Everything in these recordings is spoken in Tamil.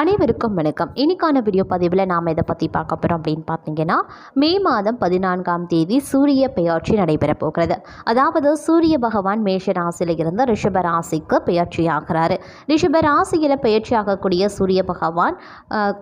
அனைவருக்கும் வணக்கம். இன்னைக்கான வீடியோ பதிவில் நாம் இதை பற்றி பார்க்க போகிறோம் அப்படின்னு பார்த்தீங்கன்னா மே மாதம் பதினான்காம் தேதி சூரிய பெயர்ச்சி நடைபெறப் போகிறது. அதாவது சூரிய பகவான் மேஷ ராசியில் இருந்து ரிஷப ராசிக்கு பெயர்ச்சியாகிறாரு ரிஷப ராசியில் பெயர்ச்சியாகக்கூடிய சூரிய பகவான்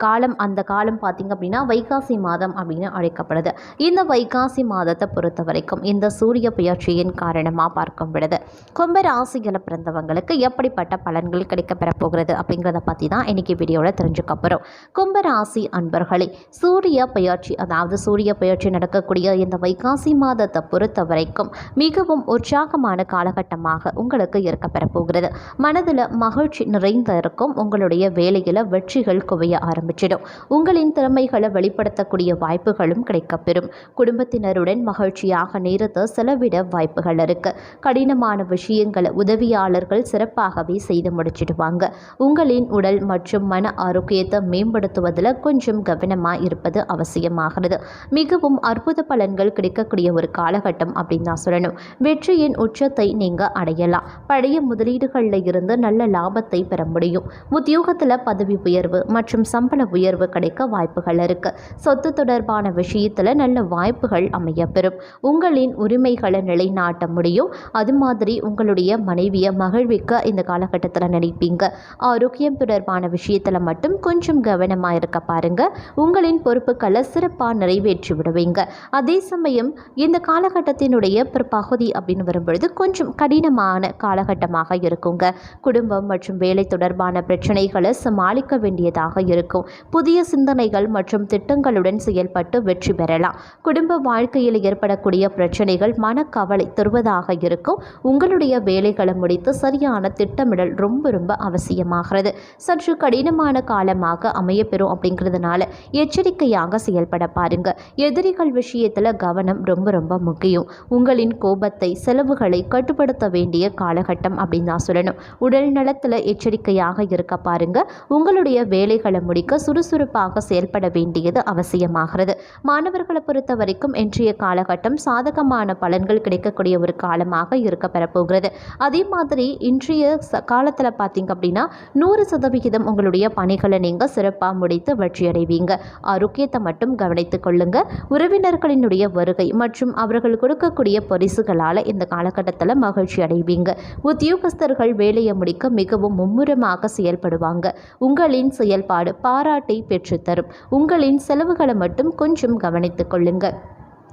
காலம் அந்த காலம் பார்த்திங்க அப்படின்னா வைகாசி மாதம் அப்படின்னு அழைக்கப்படுது. இந்த வைகாசி மாதத்தை பொறுத்த வரைக்கும் இந்த சூரிய பெயர்ச்சியின் காரணமாக பார்க்கும் பொழுது கும்ப ராசியில் பிறந்தவங்களுக்கு எப்படிப்பட்ட பலன்கள் கிடைக்கப்பெறப் போகிறது அப்படிங்கிறத பற்றி தான் இன்னைக்கு வீடியோவில் தெரிஞ்சுக்க தெரிஞ்சுக்கப்புறம் கும்பராசி அன்பர்களே சூரிய பயிற்சி அதாவது சூரிய பயிற்சி நடக்கக்கூடிய இந்த வைகாசி மாதத்தை பொறுத்த வரைக்கும் மிகவும் உற்சாகமான காலகட்டமாக உங்களுக்கு இருக்கப்பெறப் போகிறது. மனதில் மகிழ்ச்சி நிறைந்த இருக்கும். உங்களுடைய வேலையில் வெற்றிகள் குவைய ஆரம்பிச்சிடும். உங்களின் திறமைகளை வெளிப்படுத்தக்கூடிய வாய்ப்புகளும் கிடைக்கப்பெறும். குடும்பத்தினருடன் மகிழ்ச்சியாக நேரத்தை செலவிட வாய்ப்புகள் இருக்கு. கடினமான விஷயங்களை உதவியாளர்கள் சிறப்பாகவே செய்து முடிச்சிடுவாங்க. உங்களின் உடல் மற்றும் மன ஆரோக்கியத்தை மேம்படுத்துவதில் கொஞ்சம் கவனமாக இருப்பது அவசியமாகிறது. மிகவும் அற்புத பலன்கள் கிடைக்கக்கூடிய ஒரு காலகட்டம் அப்படின்னு தான் சொல்லணும். வெற்றியின் உச்சத்தை நீங்கள் அடையலாம். பழைய முதலீடுகளில் இருந்து நல்ல லாபத்தை பெற முடியும். உத்தியோகத்தில் பதவி உயர்வு மற்றும் சம்பள உயர்வு கிடைக்க வாய்ப்புகள் இருக்கு. சொத்து தொடர்பான விஷயத்தில் நல்ல வாய்ப்புகள் அமையப்பெறும். உங்களின் உரிமைகளை நிலைநாட்ட முடியும். அது மாதிரி உங்களுடைய மனைவியை மகிழ்விக்க இந்த காலகட்டத்தில் நினைப்பீங்க. ஆரோக்கியம் தொடர்பான விஷயத்தில் மட்டும் கொஞ்சம் கவனமாக இருக்க பாருங்க. உங்களின் பொறுப்புகளை சிறப்பாக நிறைவேற்றி விடுவீங்க அதே சமயம் இந்த காலகட்டத்தினுடைய பிற்பகுதி அப்படின்னு வரும்பொழுது கொஞ்சம் கடினமான காலகட்டமாக இருக்குங்க. குடும்பம் மற்றும் வேலை தொடர்பான பிரச்சனைகளை சமாளிக்க வேண்டியதாக இருக்கும். புதிய சிந்தனைகள் மற்றும் திட்டங்களுடன் செயல்பட்டு வெற்றி பெறலாம். குடும்ப வாழ்க்கையில் ஏற்படக்கூடிய பிரச்சனைகள் மனக்கவலை தருவதாக இருக்கும். உங்களுடைய வேலைகளை முடித்து சரியான திட்டமிடல் ரொம்ப ரொம்ப அவசியமாகிறது. சற்று கடினமான காலமாக அமையப்பெறும் அப்படிங்கிறதுனால எச்சரிக்கையாக செயல்பட பாருங்க. எதிரிகள் விஷயத்தில் கவனம் ரொம்ப ரொம்ப முக்கியம். உங்களின் கோபத்தை செலவுகளை கட்டுப்படுத்த வேண்டிய காலகட்டம் அப்படின்னு தான் சொல்லணும். உடல் நலத்தில் எச்சரிக்கையாக இருக்க பாருங்க. உங்களுடைய வேலைகளை முடிக்க சுறுசுறுப்பாக செயல்பட வேண்டியது அவசியமாகிறது. மாணவர்களை பொறுத்த வரைக்கும் இன்றைய காலகட்டம் சாதகமான பலன்கள் கிடைக்கக்கூடிய ஒரு காலமாக இருக்க பெறப்போகிறது. அதே மாதிரி இன்றைய காலத்தில் பார்த்தீங்க அப்படின்னா நூறு சதவிகிதம் உங்களுடைய பணிகளை நீங்கள் சிறப்பாக முடித்து வெற்றியடைவீங்க ஆரோக்கியத்தை மட்டும் கவனித்துக் கொள்ளுங்க. உறவினர்களினுடைய வருகை மற்றும் அவர்கள் கொடுக்கக்கூடிய பரிசுகளால் இந்த காலகட்டத்தில் மகிழ்ச்சி அடைவீங்க. உத்தியோகஸ்தர்கள் வேலையை முடிக்க மிகவும் மும்முரமாக செயல்படுவாங்க. உங்களின் செயல்பாடு பாராட்டை பெற்றுத்தரும். உங்களின் செலவுகளை மட்டும் கொஞ்சம் கவனித்துக் கொள்ளுங்கள்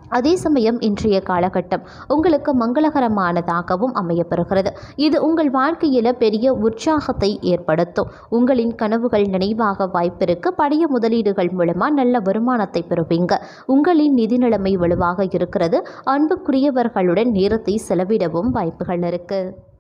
அதே சமயம் இன்றைய காலகட்டம் உங்களுக்கு மங்களகரமானதாகவும் அமையப்பெறுகிறது. இது உங்கள் வாழ்க்கையில் பெரிய உற்சாகத்தை ஏற்படுத்தும். உங்களின் கனவுகள் நினைவாக வாய்ப்பிருக்கு. பழைய முதலீடுகள் மூலமாக நல்ல வருமானத்தை பெறுவீங்க. உங்களின் நிதி நிலைமை வலுவாக இருக்கிறது. அன்புக்குரியவர்களுடன் நேரத்தை செலவிடவும் வாய்ப்புகள் இருக்குது